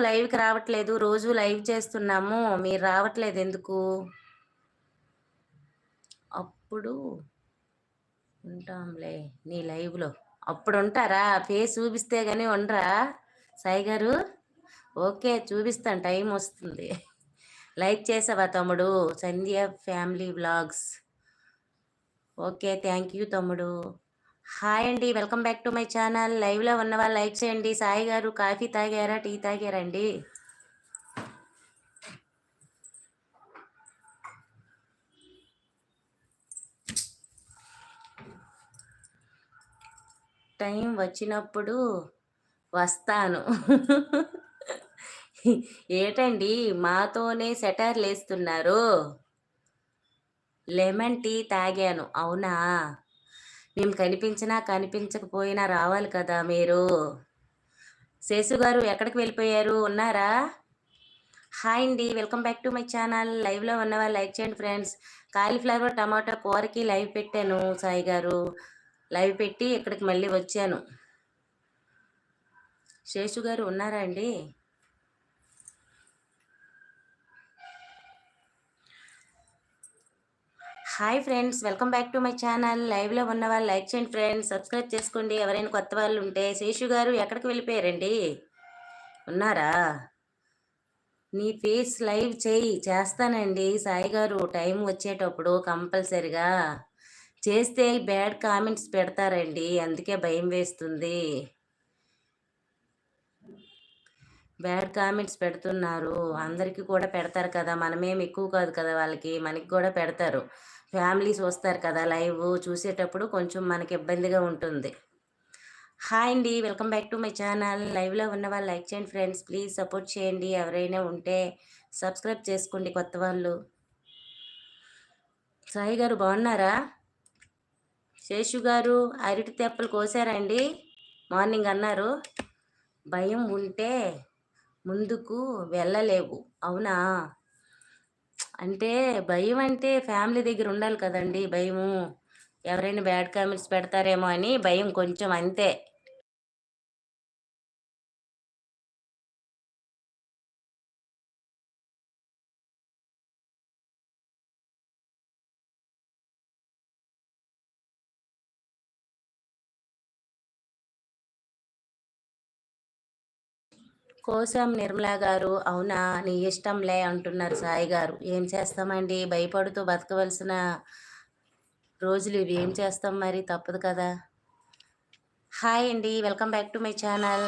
లైవ్కి రావట్లేదు? రోజు లైవ్ చేస్తున్నాము. మీరు రావట్లేదు ఎందుకు? అప్పుడు ఉంటాంలే నీ లైవ్లో. అప్పుడు ఉంటారా? ఫేస్ చూపిస్తే కానీ ఉండరా? సాయి గారు? ఓకే చూపిస్తాను. టైం వస్తుంది. లైక్ చేసావా తమ్ముడు? Sandhya family vlogs. Okay thank you తమ్ముడు. హాయ్ అండి. Welcome back to my channel. లైవ్లో ఉన్న వాళ్ళు లైక్ చేయండి. సాయి గారు కాఫీ తాగారా? టీ తాగారా అండి టైం వచ్చినప్పుడు వస్తాను. ఏటండి? మాతోనే సెటర్లు వేస్తున్నారు లెమన్ టీ తాగాను. అవునా? మేము కనిపించినా కనిపించకపోయినా రావాలి కదా మీరు. శేషు గారు ఎక్కడికి వెళ్ళిపోయారు? ఉన్నారా? హాయ్ అండి. Welcome back to my channel. లైవ్లో ఉన్న వాళ్ళు లైక్ చేయండి ఫ్రెండ్స్. కాలీఫ్లవర్ టమాటా కూరకి లైవ్ పెట్టాను సాయి గారు. లైవ్ పెట్టి ఇక్కడికి మళ్ళీ వచ్చాను. శేషు గారు ఉన్నారా అండి? Hi friends welcome back to my channel. లైవ్లో ఉన్న వాళ్ళు లైక్ చేయండి ఫ్రెండ్స్ సబ్స్క్రైబ్ చేసుకోండి. ఎవరైనా కొత్త వాళ్ళు ఉంటే శేషు గారు ఎక్కడికి వెళ్ళిపోయారండి? ఉన్నారా? నీ ఫేస్ లైవ్ చేయి చేస్తానండి. సాయి గారు టైం వచ్చేటప్పుడు కంపల్సరిగా చేస్తే బ్యాడ్ కామెంట్స్ పెడతారండి. అందుకే భయం వేస్తుంది. బ్యాడ్ కామెంట్స్ పెడుతున్నారు. అందరికీ కూడా పెడతారు కదా. మనమేం ఎక్కువ కాదు కదా వాళ్ళకి. మనకి కూడా పెడతారు. ఫ్యామిలీస్ వస్తారు కదా లైవ్ చూసేటప్పుడు కొంచెం మనకి ఇబ్బందిగా ఉంటుంది. హాయ్ అండి welcome back to my channel. లైవ్లో ఉన్న వాళ్ళు లైక్ చేయండి ఫ్రెండ్స్. ప్లీజ్ సపోర్ట్ చేయండి. ఎవరైనా ఉంటే సబ్స్క్రైబ్ చేసుకోండి కొత్త వాళ్ళు. సాయి గారు బాగున్నారా? శేషు గారు అరటి తెప్పలు కోసారండి. మార్నింగ్ అన్నారు. భయం ఉంటే ముందుకు వెళ్ళలేవు. అవునా? అంటే భయం అంటే ఫ్యామిలీ దగ్గర ఉండాలి కదండి భయము. ఎవరైనా బ్యాడ్ కామెంట్స్ పెడతారేమో అని భయం కొంచెం అంతే. కోసం నిర్మలా గారు అవునా? నీ ఇష్టంలే అంటున్నారు సాయి గారు. ఏం చేస్తామండి? భయపడుతూ బతకవలసిన రోజులు ఇవి. ఏం చేస్తాం మరి? తప్పదు కదా. హాయ్ అండి. Welcome back to my channel.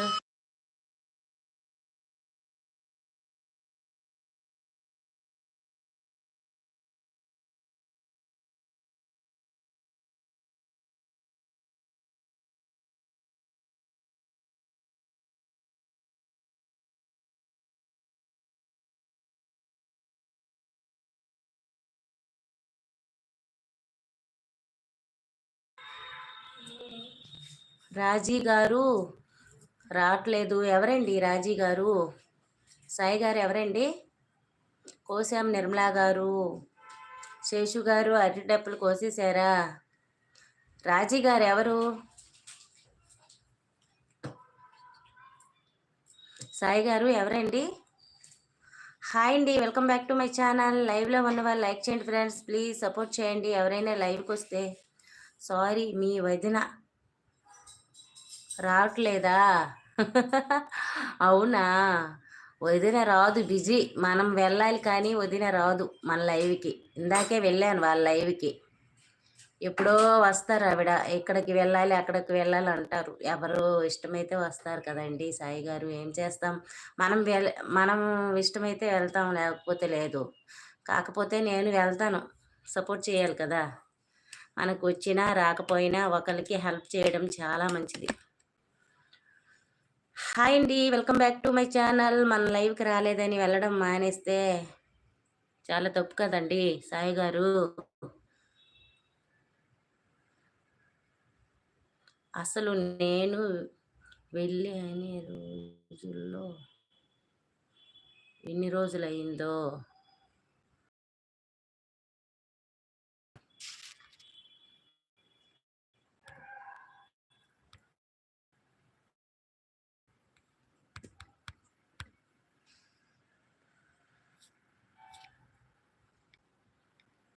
Raji గారు రావట్లేదు. ఎవరండి రాజీ గారు? సాయి గారు ఎవరండి? కోసాం నిర్మలా గారు. శేషు గారు అరటిడప్పులు కోసేశారా? రాజీ గారు ఎవరు? సాయి గారు ఎవరండి? హాయ్ అండి welcome back to my channel. లైవ్లో ఉన్న వాళ్ళు లైక్ చేయండి ఫ్రెండ్స్. ప్లీజ్ సపోర్ట్ చేయండి. ఎవరైనా లైవ్కి వస్తే సారీ మీ వదిన రావట్లేదా? అవునా? వదిన రాదు బిజీ. మనం వెళ్ళాలి కానీ వదిన రాదు మన లైవ్కి. ఇందాకే వెళ్ళాను వాళ్ళ లైవ్కి. ఎప్పుడో వస్తారు ఆవిడ. ఎక్కడికి వెళ్ళాలి అక్కడికి వెళ్ళాలి అంటారు. ఎవరు ఇష్టమైతే వస్తారు కదండి సాయి గారు. ఏం చేస్తాం? మనం వెళ్ మనం ఇష్టమైతే వెళ్తాం లేకపోతే లేదు. కాకపోతే నేను వెళ్తాను. సపోర్ట్ చేయాలి కదా. మనకు వచ్చినా రాకపోయినా ఒకరికి హెల్ప్ చేయడం చాలా మంచిది. హాయ్ అండి welcome back to my channel. మన లైవ్కి రాలేదని వెళ్ళడం మానేస్తే చాలా తప్పు కదండి సాయి గారు. అసలు నేను వెళ్ళి అనే రోజుల్లో ఎన్ని రోజులు అయిందో